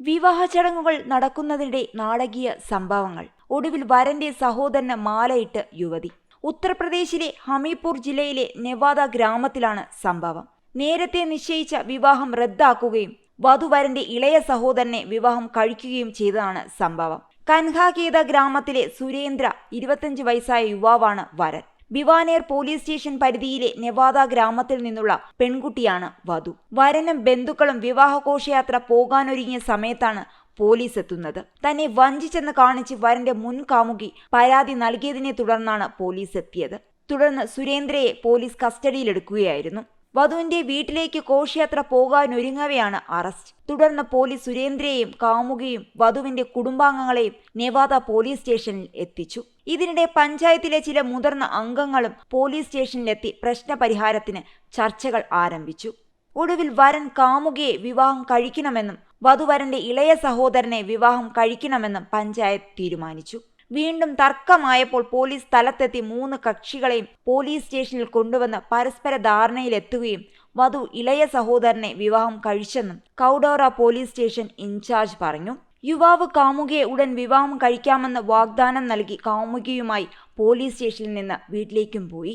വിവാഹ ചടങ്ങുകൾ നടക്കുന്നതിനിടെ നാടകീയ സംഭവങ്ങൾ. ഒടുവിൽ വരന്റെ സഹോദരന് മാലയിട്ട് യുവതി. ഉത്തർപ്രദേശിലെ ഹമീപൂർ ജില്ലയിലെ നെവാദ ഗ്രാമത്തിലാണ് സംഭവം. നേരത്തെ നിശ്ചയിച്ച വിവാഹം റദ്ദാക്കുകയും വധുവരന്റെ ഇളയ സഹോദരനെ വിവാഹം കഴിക്കുകയും ചെയ്തതാണ് സംഭവം. കൻഹാകേത ഗ്രാമത്തിലെ സുരേന്ദ്ര ഇരുപത്തഞ്ച് വയസ്സായ യുവാവാണ് വരൻ. ബിവാനേർ പോലീസ് സ്റ്റേഷൻ പരിധിയിലെ നെവാദ ഗ്രാമത്തിൽ നിന്നുള്ള പെൺകുട്ടിയാണ് വധു. വരനും ബന്ധുക്കളും വിവാഹഘോഷയാത്ര പോകാനൊരുങ്ങിയ സമയത്താണ് പോലീസ് എത്തുന്നത്. തന്നെ വഞ്ചിച്ചെന്ന് കാണിച്ച് വരന്റെ മുൻകാമുകി പരാതി നൽകിയതിനെ തുടർന്നാണ് പോലീസ് എത്തിയത്. തുടർന്ന് സുരേന്ദ്രയെ പോലീസ് കസ്റ്റഡിയിലെടുക്കുകയായിരുന്നു. വധുവിന്റെ വീട്ടിലേക്ക് ഘോഷയാത്ര പോകാനൊരുങ്ങവെയാണ് അറസ്റ്റ്. തുടർന്ന് പോലീസ് സുരേന്ദ്രയെയും കാമുകിയും വധുവിന്റെ കുടുംബാംഗങ്ങളെയും നെവാദ പോലീസ് സ്റ്റേഷനിൽ എത്തിച്ചു. ഇതിനിടെ പഞ്ചായത്തിലെ ചില മുതിർന്ന അംഗങ്ങളും പോലീസ് സ്റ്റേഷനിലെത്തി പ്രശ്നപരിഹാരത്തിന് ചർച്ചകൾ ആരംഭിച്ചു. ഒടുവിൽ വരൻ കാമുകിയെ വിവാഹം കഴിക്കണമെന്നും വധുവരന്റെ ഇളയ സഹോദരനെ വിവാഹം കഴിക്കണമെന്നും പഞ്ചായത്ത് തീരുമാനിച്ചു. വീണ്ടും തർക്കമായപ്പോൾ പോലീസ് സ്ഥലത്തെത്തി മൂന്ന് കക്ഷികളെയും പോലീസ് സ്റ്റേഷനിൽ കൊണ്ടുവന്ന് പരസ്പര ധാരണയിലെത്തുകയും വധു ഇളയ സഹോദരനെ വിവാഹം കഴിച്ചെന്നും കൗഡോറ പോലീസ് സ്റ്റേഷൻ ഇൻചാർജ് പറഞ്ഞു. യുവാവ് കാമുകിയെ ഉടൻ വിവാഹം കഴിക്കാമെന്ന് വാഗ്ദാനം നൽകി കാമുകിയുമായി പോലീസ് സ്റ്റേഷനിൽ നിന്ന് വീട്ടിലേക്കും പോയി.